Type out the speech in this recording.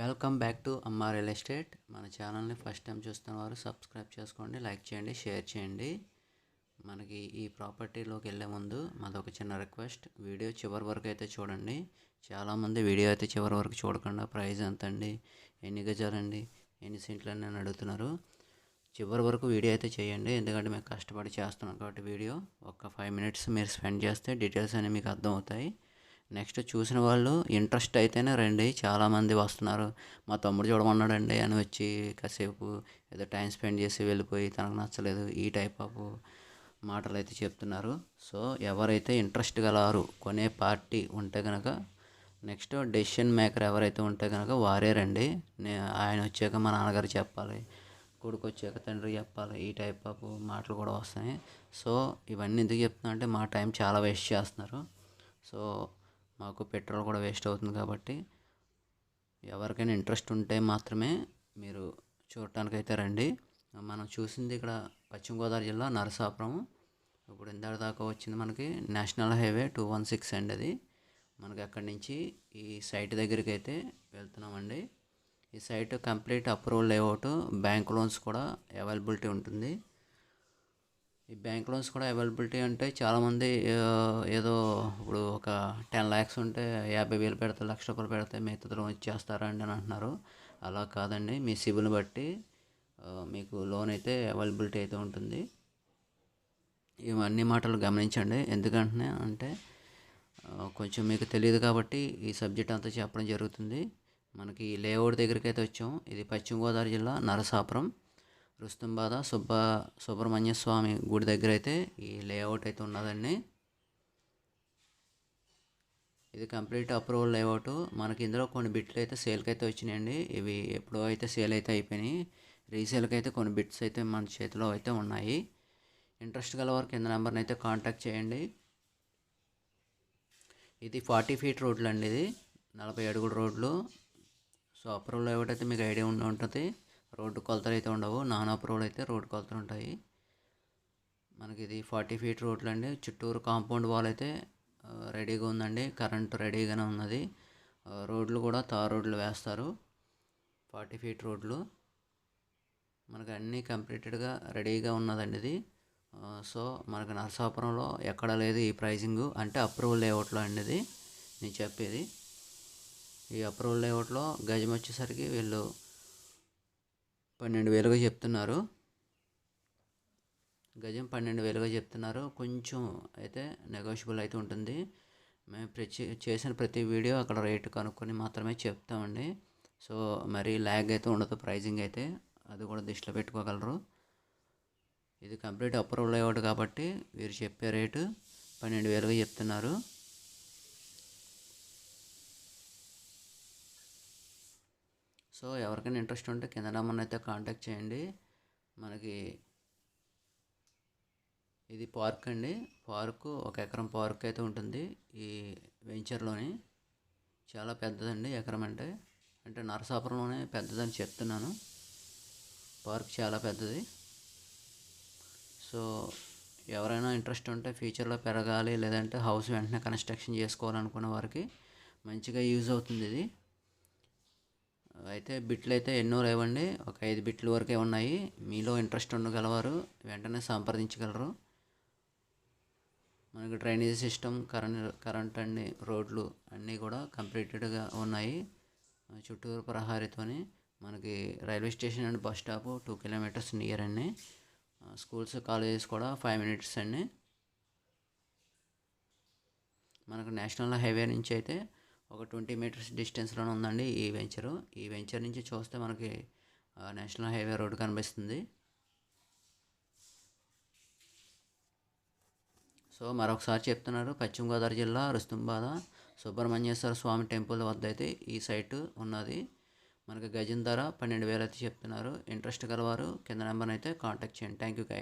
Welcome back to Amma real estate. మన ఛానల్ని first time చూస్తున్న వారు సబ్స్క్రైబ్ చేసుకోండి లైక్ చేయండి షేర్ చేయండి. మనకి ఈ ప్రాపర్టీలోకి వెళ్ళే ముందు మాది ఒక చిన్న రిక్వెస్ట్. వీడియో చివరి వరకు అయితే చూడండి. చాలామంది వీడియో అయితే చివరి వరకు చూడకుండా ప్రైస్ ఎంత అండి ఎన్ని గజాలండి ఎన్ని సెంట్లు అని అడుగుతున్నారు. చివరి వరకు వీడియో అయితే చేయండి ఎందుకంటే మేము కష్టపడి చేస్తున్నాం కాబట్టి వీడియో. ఒక ఫైవ్ మినిట్స్ మీరు స్పెండ్ చేస్తే డీటెయిల్స్ అనేవి మీకు అర్థమవుతాయి. నెక్స్ట్ చూసిన వాళ్ళు ఇంట్రెస్ట్ అయితేనే రండి చాలామంది వస్తున్నారు. మా తమ్ముడు చూడమన్నాడండి అని వచ్చి కాసేపు ఏదో టైం స్పెండ్ చేసి వెళ్ళిపోయి తనకు నచ్చలేదు ఈ టైప్ ఆఫ్ మాటలు అయితే చెప్తున్నారు. సో ఎవరైతే ఇంట్రెస్ట్ గలవారు కొనే పార్టీ ఉంటే కనుక నెక్స్ట్ డెసిషన్ మేకర్ ఎవరైతే ఉంటే కనుక వారే రండి. ఆయన వచ్చాక మా నాన్నగారు చెప్పాలి కొడుకు వచ్చాక తండ్రి చెప్పాలి ఈ టైప్ ఆఫ్ మాటలు కూడా వస్తాయి. సో ఇవన్నీ ఎందుకు చెప్తున్నా అంటే మా టైం చాలా వేస్ట్ చేస్తున్నారు. సో మాకు పెట్రోల్ కూడా వేస్ట్ అవుతుంది కాబట్టి ఎవరికైనా ఇంట్రెస్ట్ ఉంటే మాత్రమే మీరు చూడటానికైతే రండి. మనం చూసింది ఇక్కడ పశ్చిమ గోదావరి జిల్లా నరసాపురం. ఇప్పుడు ఇందాక దాకా వచ్చింది మనకి national highway two one six అండి అది. మనకి అక్కడి నుంచి ఈ సైట్ దగ్గరికి అయితే వెళ్తున్నామండి. ఈ site complete approval layout bank loans కూడా అవైలబిలిటీ ఉంటుంది. ఈ బ్యాంక్ లోన్స్ కూడా అవైలబిలిటీ అంటే చాలామంది ఏదో ఇప్పుడు ఒక టెన్ ల్యాక్స్ ఉంటే యాభై వేలు పెడితే లక్ష రూపాయలు పెడితే మిగతా లోన్ ఇచ్చేస్తారండి అని అంటున్నారు. అలా కాదండి. మీ సిబిల్ బట్టి మీకు లోన్ అయితే అవైలబిలిటీ అయితే ఉంటుంది. ఇవన్నీ మాటలు గమనించండి. ఎందుకంటే అంటే కొంచెం మీకు తెలియదు కాబట్టి ఈ సబ్జెక్ట్ అంతా చెప్పడం జరుగుతుంది. మనకి లేఅవుట్ దగ్గరికి అయితే వచ్చాం. ఇది పశ్చిమ గోదావరి జిల్లా నరసాపురం. రుస్తుంబాద? సుబ్బ సుబ్రహ్మణ్య స్వామి గుడి దగ్గర అయితే ఈ లేఅవుట్ అయితే ఉన్నదండి. ఇది కంప్లీట్ అప్రూవల్ లేఅవుట్. మనకి ఇందులో కొన్ని బిట్లు అయితే సేల్కి అయితే వచ్చినాయండి. ఇవి ఎప్పుడో అయితే సేల్ అయితే అయిపోయినాయి. రీసేల్కి అయితే కొన్ని బిట్స్ అయితే మన చేతిలో అయితే ఉన్నాయి. ఇంట్రెస్ట్ గల వారు కింద నెంబర్ని అయితే కాంటాక్ట్ చేయండి. ఇది ఫార్టీ ఫీట్ రోడ్లు అండి ఇది. నలభై అడుగుల రోడ్లు. సో అప్రూవల్ లేఅవుట్ అయితే మీకు ఐడియా ఉండి ఉంటుంది. రోడ్డు కొలతలు అయితే ఉండవు. నాన్ అప్రూవల్ అయితే రోడ్డు కొలతలు ఉంటాయి. మనకి ఇది ఫార్టీ ఫీట్ రోడ్లు అండి. చుట్టూరు కాంపౌండ్ వాల్ అయితే రెడీగా ఉందండి. కరెంట్ రెడీగానే ఉన్నది. రోడ్లు కూడా తార్ రోడ్లు వేస్తారు. ఫార్టీ ఫీట్ రోడ్లు. మనకి అన్నీ కంప్లీటెడ్గా రెడీగా ఉన్నదండి ఇది. సో మనకి నరసాపురంలో ఎక్కడ లేదు ఈ ప్రైజింగ్. అంటే అప్రూవల్ లేఅవుట్లో అండి ఇది. నేను చెప్పేది. ఈ అప్రూవల్ లేఅవుట్లో గజం వచ్చేసరికి వీళ్ళు పన్నెండు వేలుగా చెప్తున్నారు. గజం పన్నెండు వేలుగా చెప్తున్నారు. కొంచెం అయితే నెగోషియబుల్ అయితే ఉంటుంది. మేము ప్రతి చేసిన ప్రతి వీడియో అక్కడ రేటు కనుక్కొని మాత్రమే చెప్తామండి. సో మరి ల్యాగ్ అయితే ఉండదు ప్రైజింగ్ అయితే. అది కూడా దృష్టిలో పెట్టుకోగలరు. ఇది కంప్లీట్ అప్రూవల్ అయ్యేవాడు కాబట్టి వీరు చెప్పే రేటు పన్నెండు వేలుగా చెప్తున్నారు. సో ఎవరికైనా ఇంట్రెస్ట్ ఉంటే కింద నెంబర్ని అయితే కాంటాక్ట్ చేయండి. మనకి ఇది పార్క్ అండి. పార్కు ఒక ఎకరం పార్క్ అయితే ఉంటుంది ఈ వెంచర్లోని. చాలా పెద్దదండి ఎకరం అంటే. అంటే నరసాపురంలోనే పెద్దదని చెప్తున్నాను. పార్క్ చాలా పెద్దది. సో ఎవరైనా ఇంట్రెస్ట్ ఉంటే ఫ్యూచర్లో పెరగాలి లేదంటే హౌస్ వెంటనే కన్స్ట్రక్షన్ చేసుకోవాలనుకున్న వారికి మంచిగా యూజ్ అవుతుంది ఇది. అయితే బిట్లు అయితే ఎన్నో లేవండి. ఒక ఐదు బిట్లు వరకే ఉన్నాయి. మీలో ఇంట్రెస్ట్ ఉండగలవారు. వెంటనే సంప్రదించగలరు. మనకి డ్రైనేజ్ సిస్టమ్ కరెంట్ కరెంట్ అన్ని రోడ్లు అన్నీ కూడా కంప్లీటెడ్గా ఉన్నాయి. చుట్టూరు ప్రహారీతోని మనకి railway station and bus stop two kilometres near అండి. స్కూల్స్ కాలేజెస్ కూడా ఫైవ్ మినిట్స్ అండి. మనకు నేషనల్ హైవే నుంచి అయితే ఒక ట్వంటీ మీటర్స్ డిస్టెన్స్లోనే ఉందండి ఈ వెంచరు. ఈ వెంచర్ నుంచి చూస్తే మనకి నేషనల్ హైవే రోడ్ కనిపిస్తుంది. సో మరొకసారి చెప్తున్నారు పశ్చిమ గోదావరి జిల్లా రుస్తుంబాద సుబ్రహ్మణ్యేశ్వర స్వామి టెంపుల్ వద్ద అయితే ఈ సైటు ఉన్నది. మనకి గజం ధర పన్నెండు వేలు అయితే చెప్తున్నారు. ఇంట్రెస్ట్ గలవారు కింద నెంబర్ అయితే కాంటాక్ట్ చేయండి. Thank you guide